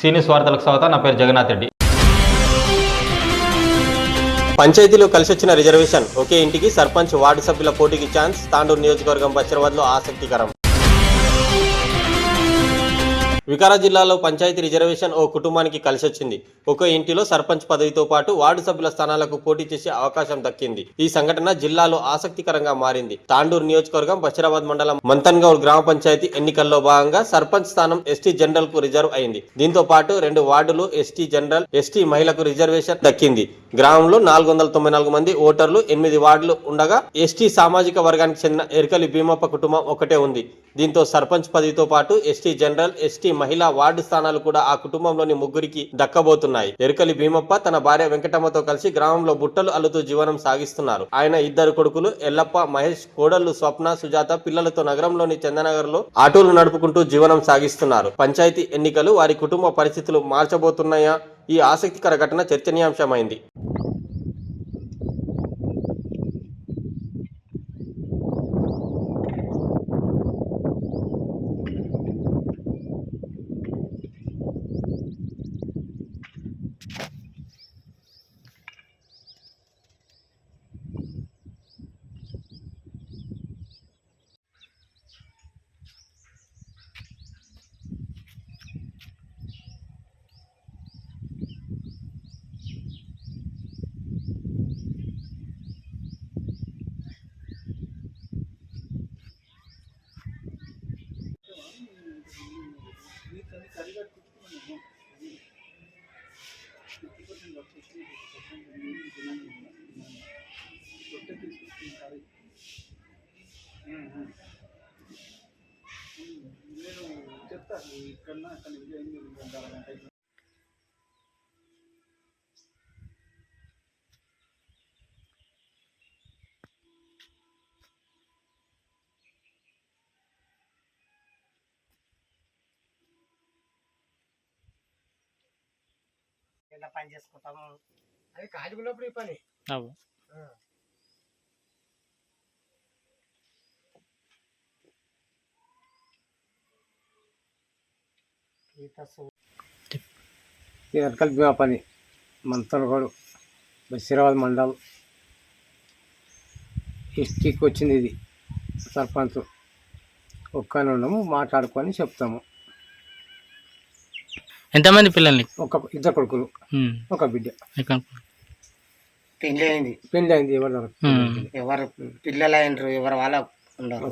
సీనియస్ వార్తలకు స్వాగతం. నా పేరు జగన్నాథ్ రెడ్డి. పంచాయతీలో కలిసొచ్చిన రిజర్వేషన్ ఒకే ఇంటికి సర్పంచ్ వార్డు సభ్యుల పోటీకి ఛాన్స్. తాండూరు నియోజకవర్గం బషీరాబాద్లో ఆసక్తికరం. వికారా జిల్లాలో పంచాయతీ రిజర్వేషన్ ఓ కుటుంబానికి కలిసొచ్చింది. ఒకే ఇంటిలో సర్పంచ్ పదవితో పాటు వార్డు సభ్యుల స్థానాలకు పోటీ చేసే అవకాశం దక్కింది. ఈ సంఘటన జిల్లాలో ఆసక్తికరంగా మారింది. తాండూరు నియోజకవర్గం బషీరాబాద్ మండలం మంతన్గౌడ్ గ్రామ పంచాయతీ ఎన్నికల్లో భాగంగా సర్పంచ్ స్థానం ఎస్టీ జనరల్కు రిజర్వ్ అయింది. దీంతో పాటు రెండు వార్డులు ఎస్టీ జనరల్ ఎస్టీ మహిళకు రిజర్వేషన్ దక్కింది. గ్రామంలో నాలుగు వందల తొంభై నాలుగు మంది ఓటర్లు ఎనిమిది వార్డులు ఉండగా ఎస్టీ సామాజిక వర్గానికి చెందిన ఎరకలి భీమప్ప కుటుంబం ఒకటే ఉంది. దీంతో సర్పంచ్ పదవితో పాటు ఎస్టీ జనరల్ ఎస్టీ మహిళా వార్డు స్థానాలు కూడా ఆ కుటుంబంలోని ముగ్గురికి దక్కబోతున్నాయి. ఎరుకలి భీమప్ప తన భార్య వెంకటమ్మతో కలిసి గ్రామంలో బుట్టలు అల్లుతూ జీవనం సాగిస్తున్నారు. ఆయన ఇద్దరు కొడుకులు ఎల్లప్ప మహేష్ కోడళ్ళు స్వప్న సుజాత పిల్లలతో నగరంలోని చందనగర్లో ఆటోలు నడుపుకుంటూ జీవనం సాగిస్తున్నారు. పంచాయతీ ఎన్నికలు వారి కుటుంబ పరిస్థితులు మార్చబోతున్నాయా? ఈ ఆసక్తికర ఘటన చర్చనీయాంశమైంది. ఇలా పని చేసుకుంటాము. అది ఖాళీ ఉన్నప్పుడు ఈ పని. ఎరకల్ భీమా పని మంతలగూడు బషీరాబాద్ మండలం. డిస్టిక్ వచ్చింది ఇది సర్పంచ్. ఒక్కనే ఉన్నాము మాట్లాడుకొని చెప్తాము. ఎంతమంది పిల్లల్ని? ఒక ఇద్దరు కొడుకులు. ఒక బిడ్డ? పెళ్ళి అయింది. పెళ్ళి అయింది ఎవరు ఎవరు పిల్లలు అయినరు ఎవరు వాళ్ళ ఉండరు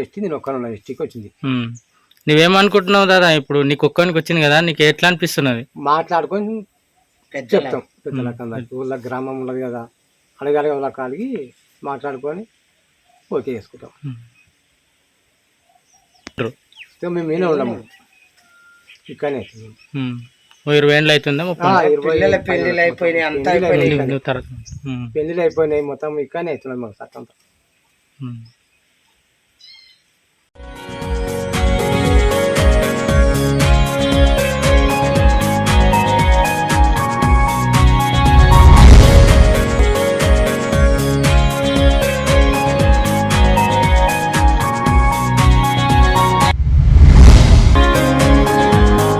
ఎస్టీ నేను ఒక్కనే డిస్టిక్ వచ్చింది. నువ్వేమనుకుంటున్నావు దాదా? ఇప్పుడు నీకు ఒక్కనికి వచ్చింది కదా నీకు ఎట్లా అనిపిస్తున్నది? మాట్లాడుకొని చెప్తాం. పెద్దలకు అందరికి. ఊళ్ళో గ్రామం ఉన్నది కదా అడగాలి వాళ్ళ కాడికి మాట్లాడుకొని ఓకే చేసుకుంటాం. మేము మీనే ఉండము ఇక్కడనే. ఇరవై ఏళ్ళు అవుతుందా అయిపోయినాయి అంతా పెళ్ళిళ్ళు అయిపోయినాయి పెళ్ళిళ్ళు అయిపోయినాయి మొత్తం ఇక్కడనే అవుతున్నాయి మాకు సత్తంతా.